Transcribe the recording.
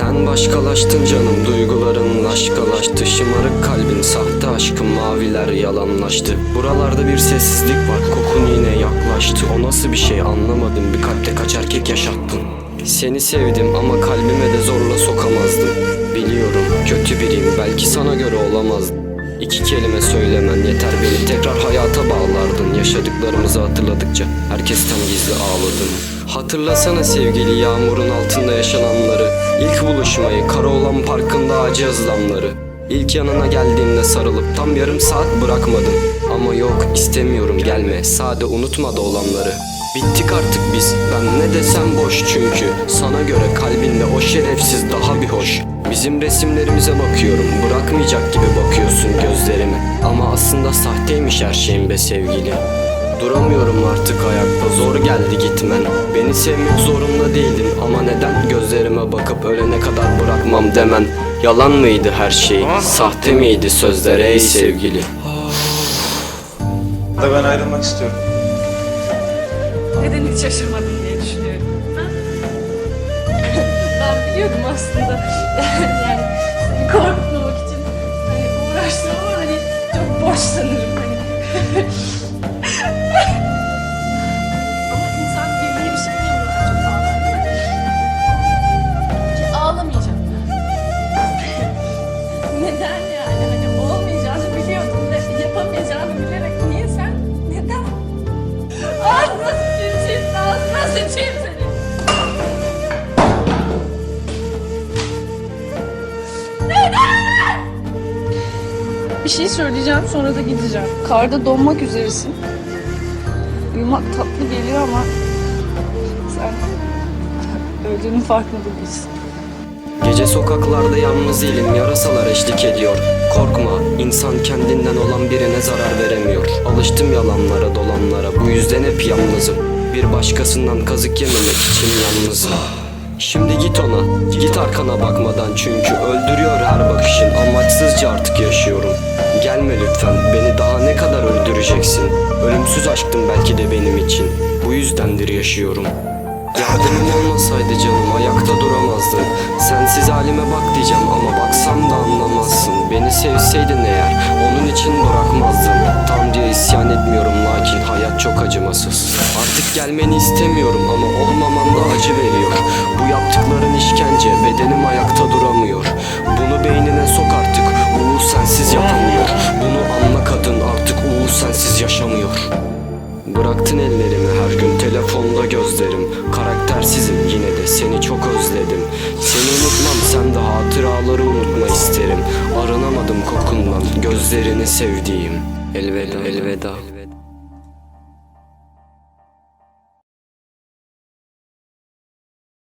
Başkalaştın canım duyguların aşkalaştı. Şımarık kalbin sahte aşkın maviler yalanlaştı. Buralarda bir sessizlik var kokun yine yaklaştı. O nasıl bir şey anlamadım bir kalpte kaç erkek yaşattın? Seni sevdim ama kalbime de zorla sokamazdım. Biliyorum kötü biriyim belki sana göre olamazdım İki kelime söylemen yeter. Beni tekrar hayata bağlardın. Yaşadıklarımızı hatırladıkça herkesten gizli ağladım Hatırlasana sevgili yağmurun altında yaşananları. İlk buluşmayı Karaoğlan Parkı'nda ağacı ızlamları İlk yanına geldiğimde sarılıp tam yarım saat bırakmadın Ama yok istemiyorum gelme. Sade unutma da olanları. Bittik artık biz. Ben ne desem boş çünkü. Sana göre kalbinde o şerefsiz daha bir hoş. Bizim resimlerimize bakıyorum. Bırakmayacak gibi bakıyorsun gözlerime Ama aslında sahteymiş her şeyin be sevgili. Duramıyorum artık ayakta. Zor geldi gitmen. Beni sevmek zorunda değildin. Ama neden gözlerime bakıp ölene kadar bırakmam demen? Yalan mıydı her şey? Sahte miydi sözler ey sevgili? Da ben ayrılmak istiyorum. Neden hiç şaşırmadın diye düşünüyorum. Ha? ben biliyordum aslında. Bir şey söyleyeceğim sonra da gideceğim. Karda donmak üzeresin. Uyumak tatlı geliyor ama sen öldüğünün farkında değilsin. Gece sokaklarda yalnız değilim yarasalar eşlik ediyor Korkma insan kendinden olan birine zarar veremiyor Alıştım yalanlara dolanlara bu yüzden hep yalnızım Bir başkasından kazık yememek için yalnızım Şimdi git ona git arkana bakmadan çünkü öldürüyor her bakışın Amaçsızca artık yaşıyorum Ölümsüz aşktın belki de benim için. Bu yüzdendir yaşıyorum. Yardımın olmasaydı canım ayakta duramazdım. Sensiz halime bak diyeceğim ama baksam da anlamazsın. Beni sevseydin eğer onun için bırakmazdım Tanrı'ya isyan etmiyorum lakin hayat çok acımasız. Artık gelmeni istemiyorum ama olmaman da acı veriyor. Bu yaptıkların işkence bedenim ayakta duramıyor Bıraktın ellerimi her gün telefonda gözlerim. Karaktersizim yine de seni çok özledim. Seni unutmam sen de hatıraları unutma isterim. Arınamadım kokundan gözlerini sevdiğim. Elveda. Elveda